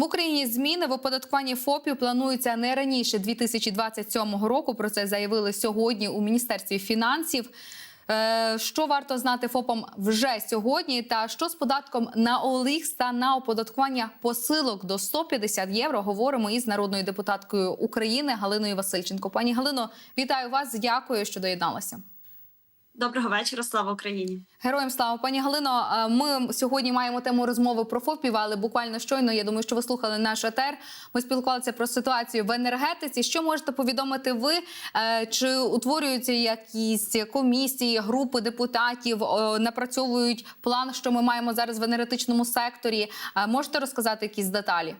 В Україні зміни в оподаткуванні ФОПів плануються не раніше 2027 року. Про це заявили сьогодні у міністерстві фінансів. Е, Що варто знати ФОПам вже сьогодні? Та що з податком на OLX та на оподаткування посилок до 150 євро? Говоримо із народною депутаткою України Галиною Васильченко. Пані Галино, вітаю вас. Дякую, що доєдналися. Доброго вечора, слава Україні. Героям слава пані Галино. е, Ми сьогодні маємо тему розмови про ФОПів, але буквально щойно. Я думаю, що ви слухали наш етер. Ми спілкувалися про ситуацію в енергетиці. Що можете повідомити ви? Е, Чи утворюються якісь комісії, групи депутатів, е, напрацьовують план, що ми маємо зараз в енергетичному секторі? Можете розказати якісь деталі?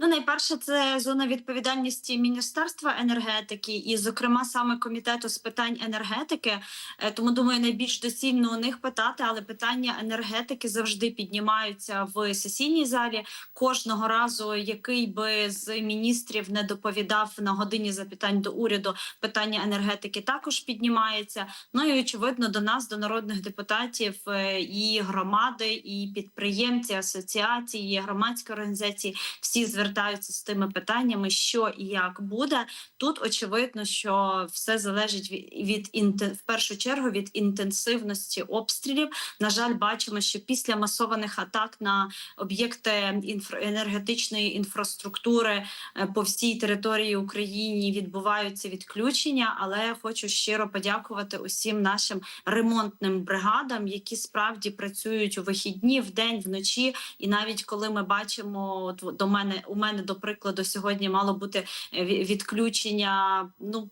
Ну, найперше, це зона відповідальності Міністерства енергетики, і, зокрема, саме комітету з питань енергетики. Е, Тому думаю, найбільш доцільно у них питати, але питання енергетики завжди піднімаються в сесійній залі. Кожного разу, який би з міністрів не доповідав на годині запитань до уряду, питання енергетики також піднімається. Ну і очевидно, до нас, до народних депутатів, е, і громади, і підприємці, асоціації, громадські організації всі звертаються з тими питаннями, що і як буде. Тут очевидно, що все залежить від, від в першу чергу від інтенсивності обстрілів. На жаль, бачимо, що після масованих атак на об'єкти інфра- енергетичної інфраструктури е, по всій території України відбуваються відключення. Але хочу щиро подякувати усім нашим ремонтним бригадам, які справді працюють у вихідні, вдень, вночі. І навіть коли ми бачимо, от до мене у мене до прикладу сьогодні мало бути е, відключення. Ну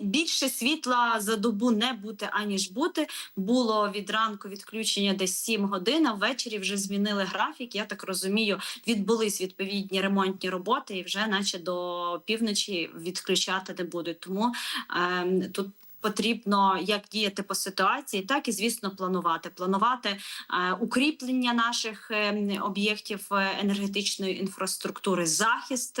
більше світла за добу не бути аніж бути. Було від ранку відключення десь 7 годин. А ввечері вже змінили графік. Я так розумію, відбулись відповідні ремонтні роботи, і вже, наче до півночі, відключати не будуть. Тому ем, тут. Потрібно як діяти по ситуації, так і звісно планувати. Планувати е, укріплення наших е, об'єктів е, енергетичної інфраструктури, захист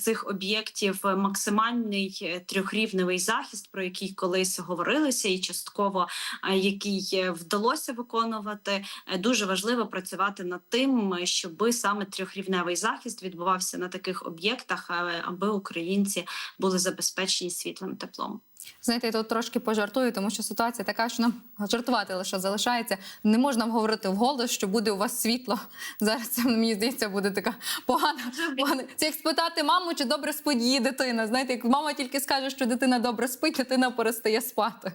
цих об'єктів, максимальний трьохрівневий захист, про який колись говорилося, і частково який вдалося виконувати. Дуже важливо працювати над тим, щоб саме трьохрівневий захист відбувався на таких об'єктах, аби українці були забезпечені світлим теплом. Знаєте, я тут трошки пожартую, тому що ситуація така, що нам жартувати лише залишається. Не можна говорити вголос, що буде у вас світло. Зараз це мені здається буде така погана. погана. Це як спитати маму, чи добре спить її дитина. Знаєте, як мама тільки скаже, що дитина добре спить, дитина перестає спати.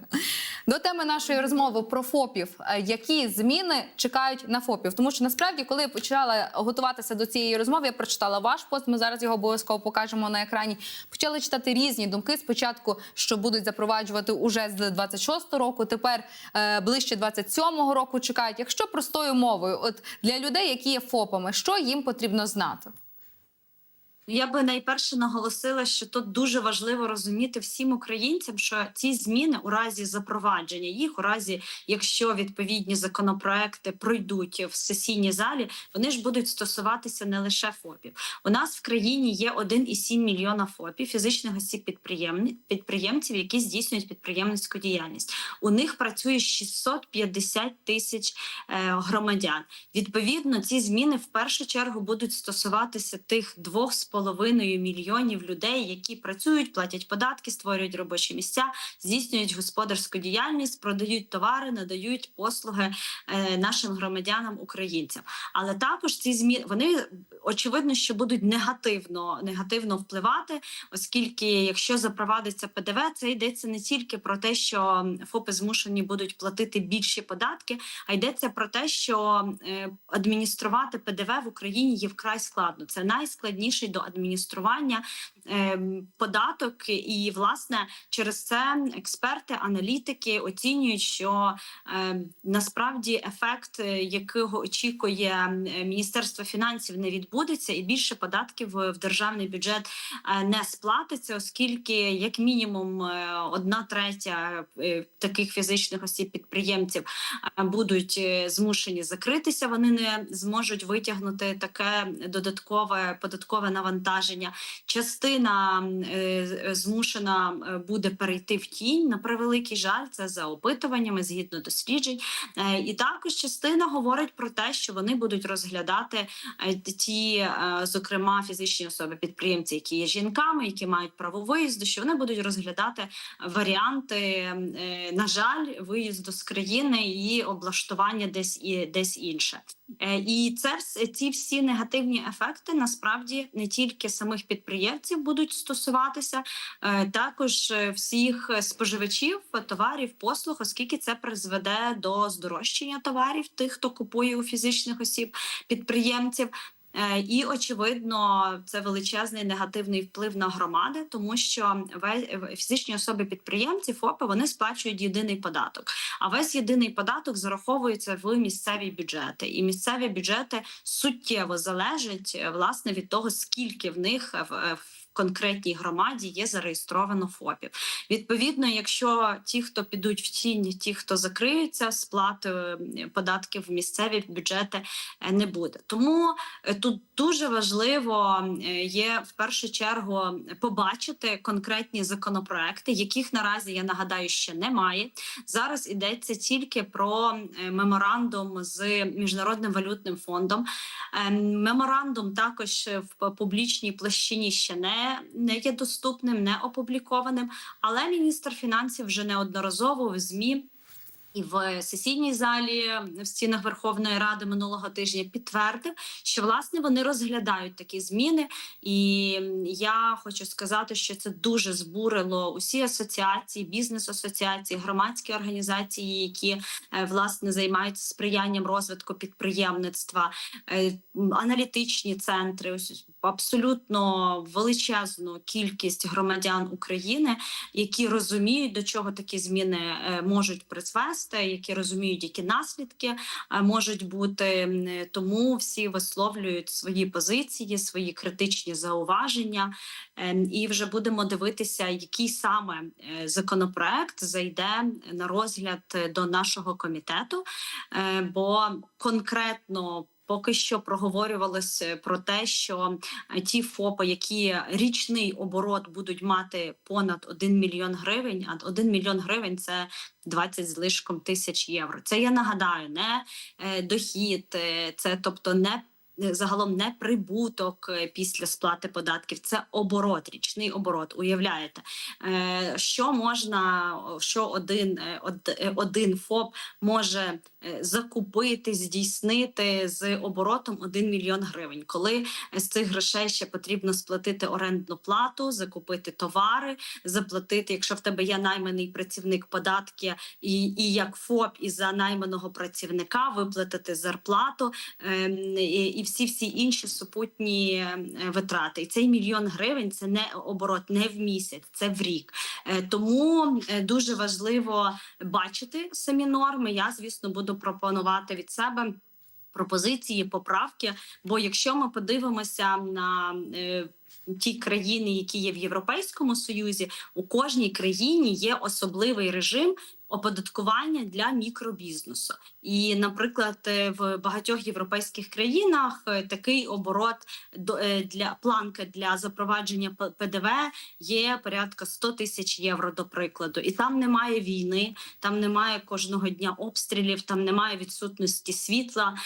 До теми нашої розмови про ФОПів. Е, Які зміни чекають на ФОПів? Тому що насправді, коли я почала готуватися до цієї розмови, я прочитала ваш пост. Ми зараз його обов'язково покажемо на екрані. Почали читати різні думки. Спочатку, що будуть запроваджувати уже з 26-го року, тепер е, ближче 27-го року чекають. Якщо простою мовою, от для людей, які є ФОПами, що їм потрібно знати? Я би найперше наголосила, що тут дуже важливо розуміти всім українцям, що ці зміни у разі запровадження їх, у разі якщо відповідні законопроекти пройдуть в сесійній залі, вони ж будуть стосуватися не лише ФОПів. У нас в країні є 1,7 мільйона ФОПів, фізичних осіб підприєм... підприємців, які здійснюють підприємницьку діяльність. У них працює 650 тисяч е, громадян. Відповідно, ці зміни в першу чергу будуть стосуватися тих двох з половиною мільйонів людей, які працюють, платять податки, створюють робочі місця, здійснюють господарську діяльність, продають товари, надають послуги е, нашим громадянам українцям. Але також ці зміни вони очевидно, що будуть негативно негативно впливати, оскільки якщо запровадиться ПДВ, це йдеться не тільки про те, що ФОПи змушені будуть платити більші податки, а йдеться про те, що е, адмініструвати ПДВ в Україні є вкрай складно. Це найскладніший до адміністрування е, податок, і власне через це експерти, аналітики оцінюють, що е, насправді ефект, е, якого очікує е, Міністерство фінансів, не відбудеться, і більше податків в державний бюджет е, не сплатиться, оскільки як мінімум е, одна третя таких фізичних осіб підприємців будуть змушені закритися. Вони не зможуть витягнути таке додаткове податкове навантаження навантаження. Частина е, змушена е, буде перейти в тінь. На превеликий жаль, це за опитуваннями згідно досліджень. Е, І також частина говорить про те, що вони будуть розглядати е, ті, е, зокрема, фізичні особи підприємці, які є жінками, які мають право виїзду, що вони будуть розглядати варіанти, е, на жаль, виїзду з країни і облаштування десь і десь інше. Е, І це ці всі негативні ефекти насправді не тільки самих підприємців будуть стосуватися, е, також е, всіх споживачів товарів, послуг, оскільки це призведе до здорожчання товарів тих, хто купує у фізичних осіб підприємців. Е, І очевидно, це величезний негативний вплив на громади, тому що ве- фізичні особи підприємці ФОПи вони сплачують єдиний податок. А весь єдиний податок зараховується в місцеві бюджети, і місцеві бюджети суттєво залежать е, власне від того, скільки в них е, е, в конкретній громаді є зареєстровано ФОПів. Відповідно, якщо ті, хто підуть в тінь, ті, хто закриються, сплати е, податків в місцеві бюджети е, не буде. Тому е, тут дуже важливо є в першу чергу побачити конкретні законопроекти, яких наразі я нагадаю ще немає. Зараз йдеться тільки про меморандум з міжнародним валютним фондом. Е, Меморандум також в публічній площині ще не, не є доступним, не опублікованим. Але міністр фінансів вже неодноразово в змі. І в сесійній залі в стінах Верховної Ради минулого тижня підтвердив, що власне вони розглядають такі зміни. І я хочу сказати, що це дуже збурило усі асоціації, бізнес-асоціації, громадські організації, які е, власне займаються сприянням розвитку підприємництва, е, аналітичні центри. Абсолютно величезну кількість громадян України, які розуміють, до чого такі зміни е, можуть призвести, які розуміють, які наслідки е, можуть бути. Тому всі висловлюють свої позиції, свої критичні зауваження. Ем, І вже будемо дивитися, який саме е, законопроект зайде на розгляд е, до нашого комітету, бо конкретно. Поки що проговорювалося про те, що е, ті ФОПи, які річний оборот будуть мати понад 1 мільйон гривень, а 1 мільйон гривень це 20 з лишком тисяч євро. Це я нагадаю, не е, дохід, е, це тобто не е, загалом не прибуток е, після сплати податків, це оборот, річний оборот. Уявляєте, Е, що можна, що один, е, од- е, один ФОП може е, закупити, здійснити з оборотом 1 мільйон гривень, коли з цих грошей ще потрібно сплатити орендну плату, закупити товари, заплатити, якщо в тебе є найманий працівник податки, і, і як ФОП і за найманого працівника виплатити зарплату ем, і, і всі всі інші супутні е, витрати. І цей мільйон гривень це не оборот не в місяць, це в рік. Е, Тому е, дуже важливо бачити самі норми. Я, звісно, буду пропонувати від себе. Пропозиції, поправки. Бо якщо ми подивимося на е, ті країни, які є в Європейському Союзі, у кожній країні є особливий режим оподаткування для мікробізнесу. І, наприклад, е, в багатьох європейських країнах е, такий оборот е, для планка для запровадження ПДВ є порядка 100 тисяч євро, до прикладу, і там немає війни, там немає кожного дня обстрілів, там немає відсутності світла,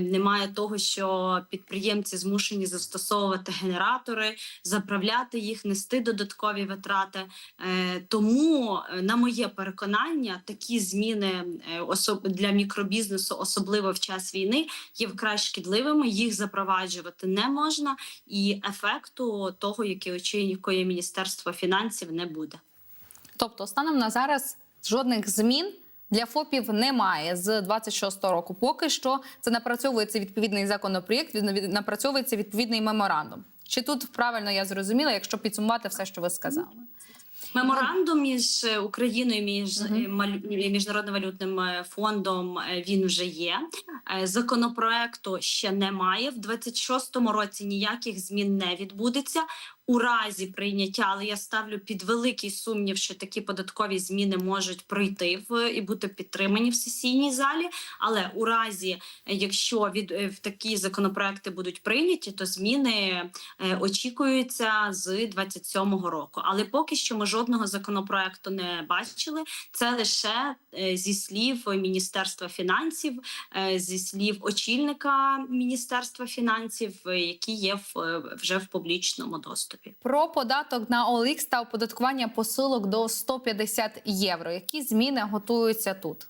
немає того, що підприємці змушені застосовувати генератори, заправляти їх, нести додаткові витрати. Тому, на моє переконання, такі зміни для мікробізнесу, особливо в час війни, є вкрай шкідливими. Їх запроваджувати не можна, і ефекту того, який очікує Міністерство фінансів, не буде. Тобто, станом на зараз жодних змін. Для ФОПів немає з 26-го року. Поки що це напрацьовується відповідний законопроєкт, напрацьовується відповідний меморандум. Чи тут правильно я зрозуміла, якщо підсумувати все, що ви сказали? Меморандум між е, Україною між е, міжнародним валютним е, фондом він вже є. Законопроекту ще немає. В 26-му році ніяких змін не відбудеться. У разі прийняття, але я ставлю під великий сумнів, що такі податкові зміни можуть пройти в і бути підтримані в сесійній залі. Але у разі, якщо від е, в такі законопроекти будуть прийняті, то зміни е, очікуються з 27-го року. Але поки що ми жодного законопроекту не бачили. Це лише е, зі слів Міністерства фінансів, зі слів очільника Міністерства фінансів, які є в вже в публічному доступі. Про податок на OLX та оподаткування посилок до 150 євро. Які зміни готуються тут?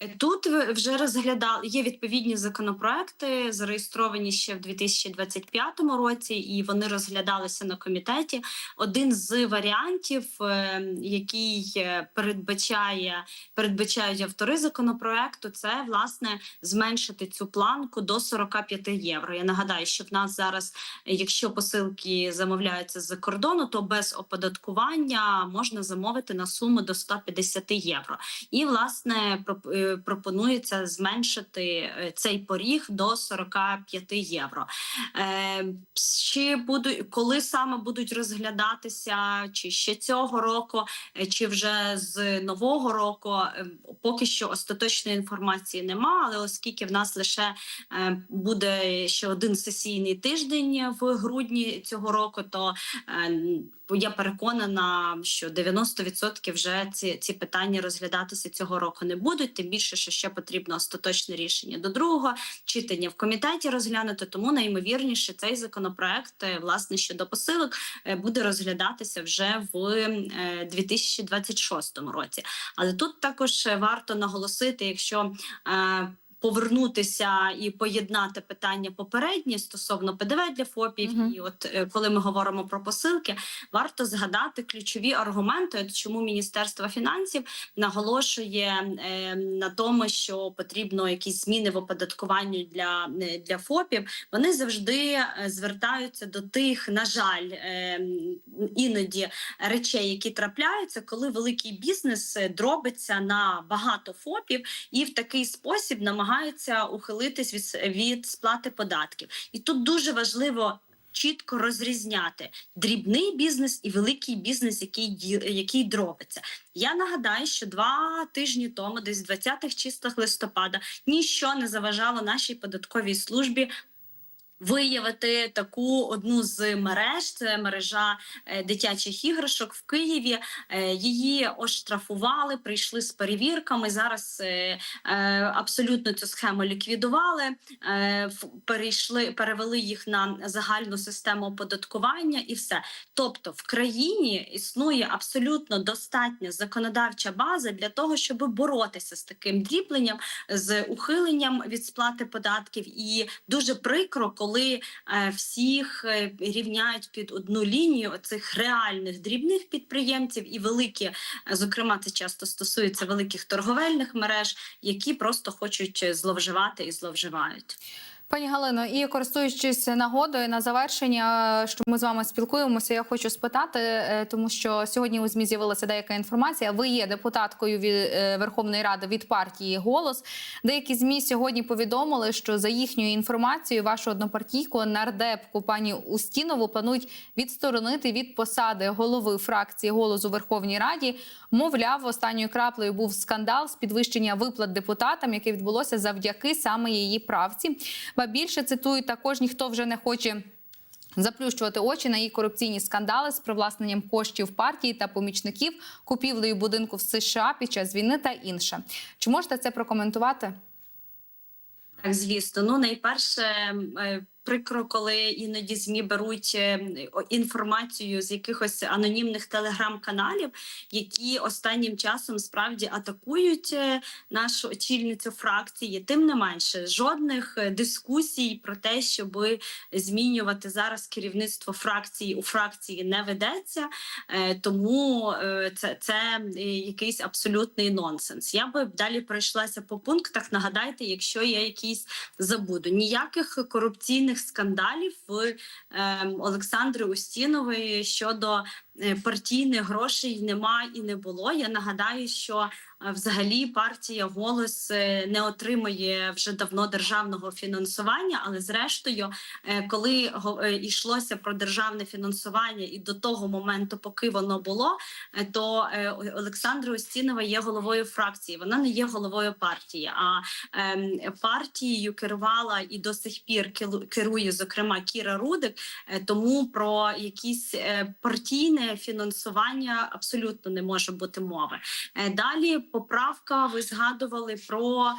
Е, Тут вже розглядали є відповідні законопроекти, зареєстровані ще в 2025 році, і вони розглядалися на комітеті. Один з варіантів, е, який е, передбачає передбачають автори законопроекту, це власне зменшити цю планку до 45 євро. Я нагадаю, що в нас зараз, якщо посилки замовляються з-за кордону, то без оподаткування можна замовити на суму до 150 євро. І власне пропонується зменшити е, цей поріг до 45 євро. Е, Чи будуть коли саме будуть розглядатися, чи ще цього року, е, чи вже з нового року? Поки що остаточної інформації нема, але оскільки в нас лише буде ще один сесійний тиждень в грудні цього року, то я переконана, що 90% вже ці, ці питання розглядатися цього року не будуть. Тим більше, що ще потрібно остаточне рішення до другого читання в комітеті розглянути. Тому найімовірніше цей законопроект, е, власне, щодо посилок, е, буде розглядатися вже в е, 2026 році. Але тут також е, варто наголосити, якщо е, Повернутися і поєднати питання попередні стосовно ПДВ для ФОПів, Мгм. і от е, коли ми говоримо про посилки, варто згадати ключові аргументи, чому Міністерство фінансів наголошує е, на тому, що потрібно якісь зміни в оподаткуванні для, е, для ФОПів. Вони завжди е, звертаються до тих, на жаль, е, іноді речей, які трапляються, коли великий бізнес дробиться на багато ФОПів і в такий спосіб намагаються ухилитись від, від сплати податків. І тут дуже важливо. Чітко розрізняти дрібний бізнес і великий бізнес, який який дробиться. Я нагадаю, що два тижні тому, десь в 20-х числах листопада, ніщо не заважало нашій податковій службі. Виявити таку одну з мереж, це мережа е, дитячих іграшок в Києві. Е, Її оштрафували, прийшли з перевірками. Зараз е, абсолютно цю схему ліквідували, перейшли, перевели їх на загальну систему оподаткування і все. Тобто в країні існує абсолютно достатня законодавча база для того, щоб боротися з таким дрібленням, з ухиленням від сплати податків. І дуже прикро, коли е, всіх е, рівняють під одну лінію цих реальних дрібних підприємців і великі, е, зокрема, це часто стосується великих торговельних мереж, які просто хочуть зловживати і зловживають. Пані Галино, і користуючись нагодою на завершення, що ми з вами спілкуємося, я хочу спитати, е, тому що сьогодні у змі з'явилася деяка інформація. Ви є депутаткою від е, Верховної Ради від партії Голос. Деякі змі сьогодні повідомили, що за їхньою інформацією, вашу однопартійку нардепку пані Устінову планують відсторонити від посади голови фракції «Голос» у Верховній Раді. Мовляв, останньою краплею був скандал з підвищення виплат депутатам, яке відбулося завдяки саме її правці. Ба більше цитую, також ніхто вже не хоче. Заплющувати очі на її корупційні скандали з привласненням коштів партії та помічників, купівлею будинку в США під час війни та інше. Чи можете це прокоментувати? Так, звісно. Ну, найперше, е, прикро, коли іноді змі беруть е, інформацію з якихось анонімних телеграм-каналів, які останнім часом справді атакують е, нашу очільницю фракції. Тим не менше, жодних е, дискусій про те, щоб змінювати зараз керівництво фракції у фракції не ведеться. Тому це, це якийсь абсолютний нонсенс. Я би далі пройшлася по пунктах. Нагадайте, якщо я якісь забуду. Ніяких корупційних скандалів в е, Олександри Устінової щодо партійних грошей нема і не було. Я нагадаю, що е, взагалі партія голос е, не отримує вже давно державного фінансування, але зрештою, е, коли е, йшлося про державне фінансування, і до того моменту, поки воно було, е, то е, Олександра Устінова є головою фракції. Вона не є головою партії. А ем, партією керувала і до сих пір керує, зокрема, Кіра Рудик. Е, Тому про якісь е, фінансування абсолютно не може бути мови. Е, Далі поправка. Ви згадували про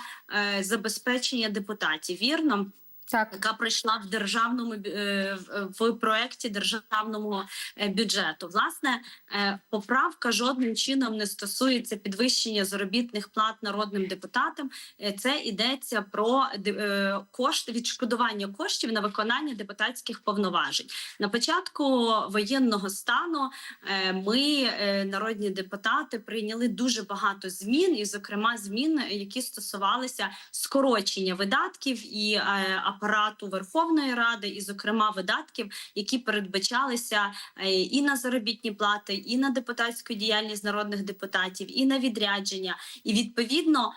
е, забезпечення депутатів. Вірно, Так, яка пройшла в державному е, в- в проекті державного е, бюджету. Власне, е, поправка жодним чином не стосується підвищення заробітних плат народним депутатам. Е, Це йдеться про е, кошти відшкодування коштів на виконання депутатських повноважень. На початку воєнного стану е, ми, е, народні депутати, прийняли дуже багато змін, і, зокрема, змін, які стосувалися скорочення видатків і е, апарату Верховної Ради, і, зокрема, видатків, які передбачалися е, і на заробітні плати, і на депутатську діяльність народних депутатів, і на відрядження. І відповідно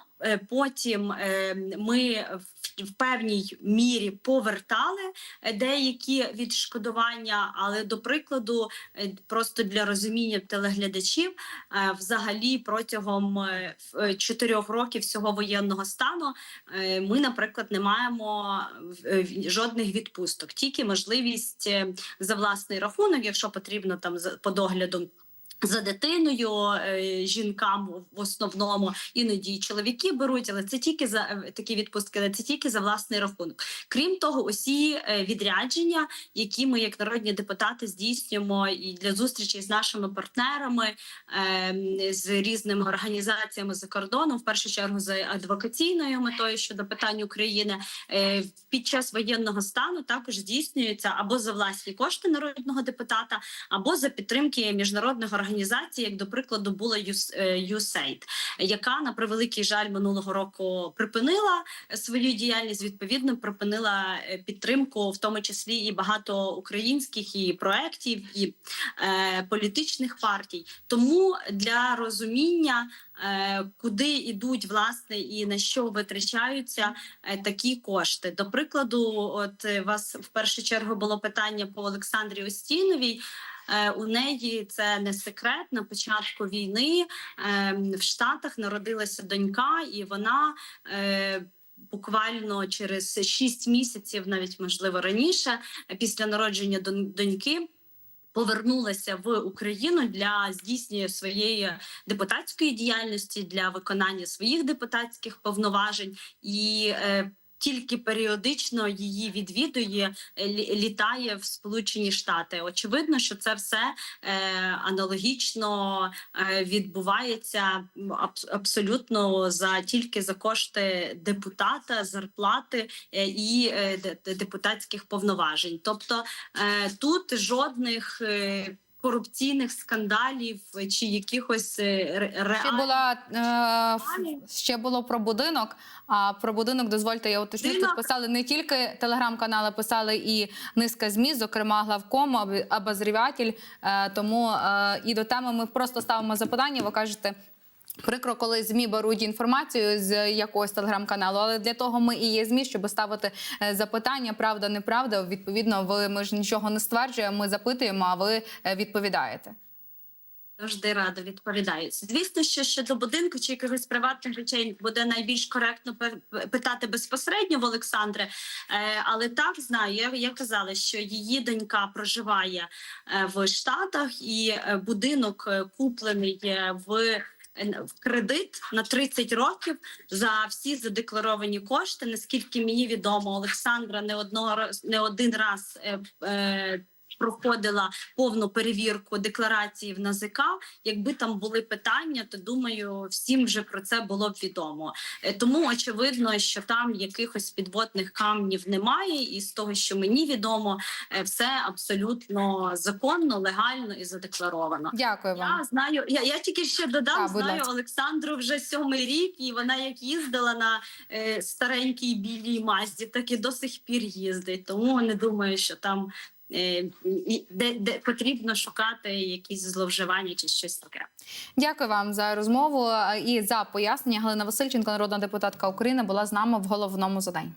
потім е, ми в, певній мірі повертали е, деякі відшкодування, але до прикладу, е, просто для розуміння телеглядачів, е, взагалі протягом е, е, чотирьох років всього воєнного стану е, ми, наприклад, не маємо е, жодних відпусток, тільки можливість е, за власний рахунок, якщо потрібно там по догляду. За дитиною е, жінкам в основному іноді чоловіки беруть, але це тільки за е, такі відпустки, але це тільки за власний рахунок. Крім того, усі е, відрядження, які ми як народні депутати здійснюємо і для зустрічі з нашими партнерами, е, з різними організаціями за кордоном, в першу чергу за адвокаційною метою щодо питань України, під час воєнного стану також здійснюється або за власні кошти народного депутата, або за підтримки міжнародних організацій, як до прикладу була Юс- е, USAID, яка на превеликий жаль минулого року припинила е, свою діяльність. Відповідно, припинила е, підтримку, в тому числі і багато українських і проєктів, і е, політичних партій. Тому для розуміння. Куди йдуть власне і на що витрачаються такі кошти? До прикладу, от вас в першу чергу було питання по Олександрі Остіновій. Е, У неї це не секрет. На початку війни е, в Штатах народилася донька, і вона е, буквально через 6 місяців, навіть можливо раніше, після народження доньки. Повернулася в Україну для здійснення своєї депутатської діяльності для виконання своїх депутатських повноважень і е, тільки періодично її відвідує, е, лі- літає в Сполучені Штати. Очевидно, що це все е, аналогічно е, відбувається абсолютно за тільки за кошти депутата, зарплати і де- де- депутатських повноважень. Тобто тут жодних. Е, Корупційних скандалів чи якихось реальних... ще була е, ще було про будинок. А про будинок дозвольте, я уточню. Тут писали не тільки телеграм-канали, писали і низка змі, зокрема главком, або. Е, тому е, і до теми ми просто ставимо запитання. Ви кажете. Прикро, коли змі беруть інформацію з якогось телеграм-каналу, але для того ми і є змі, щоб ставити е, запитання, правда, неправда. Відповідно, ви ми ж нічого не стверджуємо, ми запитуємо, а ви е, відповідаєте. Завжди радо відповідають. Звісно, що щодо будинку чи якихось приватних речей буде найбільш коректно питати безпосередньо в Олександре. Але так знаю, я, я казала, що її донька проживає е, в Штатах, і будинок куплений в. Е, В кредит на 30 років за всі задекларовані кошти. Наскільки мені відомо, Олександра не одного не один раз е, е, проходила повну перевірку декларації в НАЗК. Якби там були питання, то думаю, всім вже про це було б відомо. Е, Тому очевидно, що там якихось підводних камнів немає, і з того, що мені відомо, е, все абсолютно законно, легально і задекларовано. Дякую вам. Я знаю, я, я тільки ще додам, будь знаю ласка. Олександру вже сьомий рік, і вона як їздила на е, старенькій білій мазді, так і до сих пір їздить. Тому не думаю, що там де, де потрібно шукати якісь зловживання чи щось таке. Дякую вам за розмову е, і за пояснення. Галина Васильченко, народна депутатка України, була з нами в головному заданні.